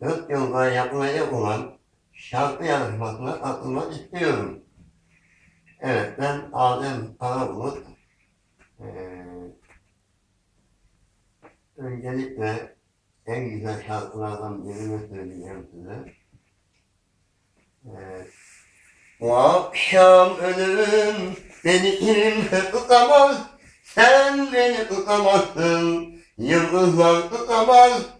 dört yılda yapılacak olan şarkı yarışmasına katılmak istiyorum. Evet, ben Adem Karabulut. Ee, öncelikle en güzel şarkılardan birini söyleyeceğim size. Ee, bu akşam ölüm beni kimse tutamaz, sen beni tutamazsın, yıldızlar tutamaz,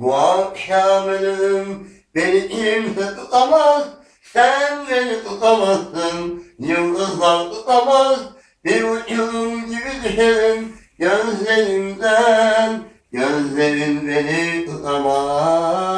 Bu akşam ölüm beni kimse tutamaz, sen beni tutamazsın, yıldızlar tutamaz, bir uçurum gibi düşerim gözlerimden, gözlerin beni tutamaz.